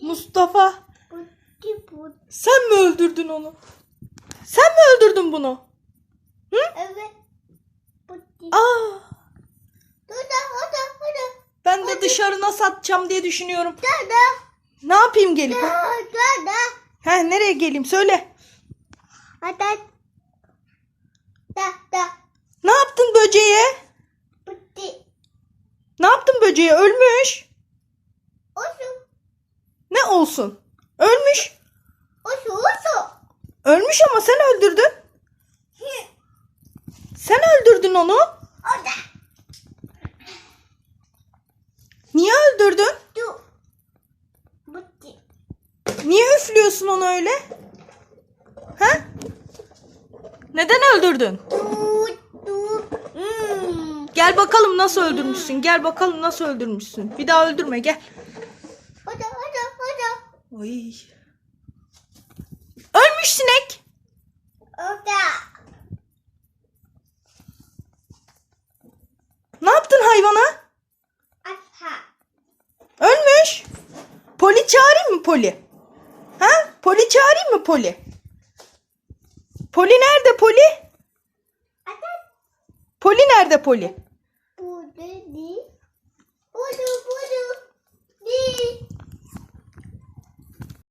Mustafa sen mi öldürdün onu? Sen mi öldürdün bunu? Evet. Putti. Aa, orada. ben de dışarına satacağım diye düşünüyorum. Ne yapayım gelip? Heh, nereye geleyim söyle. Ne yaptın böceğe? Ne yaptın böceğe? Ölmüş. Olsun? Ölmüş. Osu, osu. Ölmüş ama sen öldürdün. Sen öldürdün onu. Orada. Niye öldürdün? Niye üflüyorsun onu öyle? He? Neden öldürdün? Hmm. Gel bakalım nasıl öldürmüşsün. Gel bakalım nasıl öldürmüşsün. Bir daha öldürme gel. Ay. Ölmüş sinek. Orada. Ne yaptın hayvana? Aşağı. Ölmüş. Poli çağırayım mı Poli? Ha? Poli çağırayım mı Poli? Poli nerede Poli? Poli nerede Poli?